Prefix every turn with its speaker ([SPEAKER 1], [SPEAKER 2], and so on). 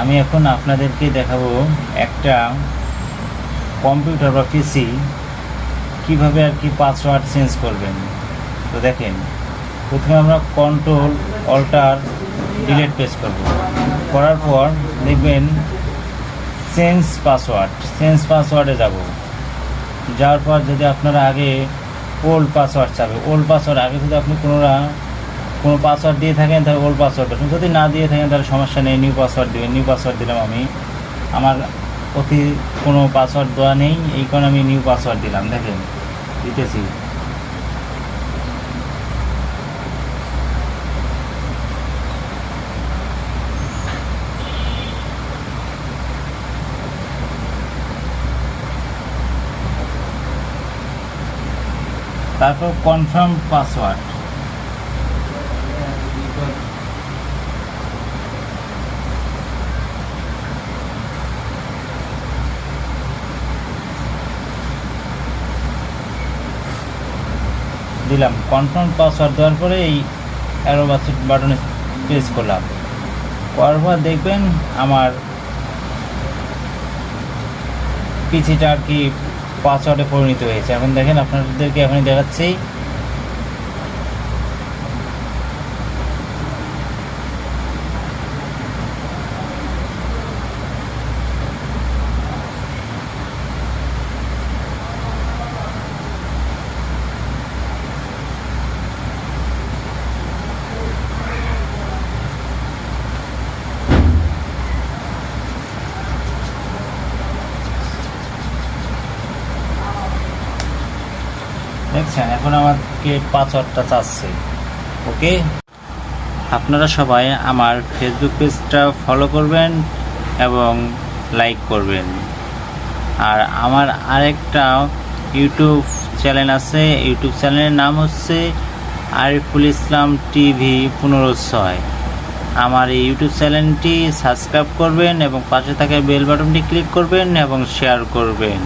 [SPEAKER 1] আমি এখন আপনাদেরকে দেখাবো একটা কম্পিউটার বা পিসি কীভাবে আর কি পাসওয়ার্ড চেঞ্জ করবেন। তো দেখেন, প্রথমে আমরা কন্ট্রোল অল্টার ডিলেট পেস করব। করার পর দেখবেন চেঞ্জ পাসওয়ার্ড চেঞ্জ পাসওয়ার্ডে যাব। যাওয়ার পর যদি আপনারা আগে ওল্ড পাসওয়ার্ড চাবে ওল্ড পাসওয়ার্ড আগে যদি আপনি কোনোরা কোনো পাসওয়ার্ড দিয়ে থাকেন, তাহলে ওল্ড পাসওয়ার্ড দেবেন। যদি না দিয়ে থাকেন, তাহলে সমস্যা নেই নিউ পাসওয়ার্ড দেবেন। নিউ পাসওয়ার্ড দিলাম আমি। আমার অতি কোনো পাসওয়ার্ড দেওয়া নেই, এই কারণে আমি নিউ পাসওয়ার্ড দিলাম, দেখেন, দিতেছি। তারপর কনফার্ম পাসওয়ার্ড দিলাম। কনফার্ম পাসওয়ার্ড দেওয়ার পরে এই অ্যারো বাটনে প্রেস করলাম। করার পর দেখবেন আমার পিসিটা আর কি পাসওয়ার্ডে পরিণত হয়েছে। এখন দেখেন আপনাদেরকে এখনই দেখাচ্ছি। দেখছেন, এখন আমাকে পাসওয়ার্ডটা চাচ্ছে। ওকে? আপনারা সবাই আমার ফেসবুক পেজটা ফলো করবেন এবং লাইক করবেন। আর আমার আরেকটা ইউটিউব চ্যানেল আছে ইউটিউব চ্যানেলের নাম হচ্ছে আরিফুল ইসলাম টিভি পনেরো ছয়। আমার এই ইউটিউব চ্যানেলটি সাবস্ক্রাইব করবেন এবং পাশে থাকা বেল বাটনটি ক্লিক করবেন এবং শেয়ার করবেন।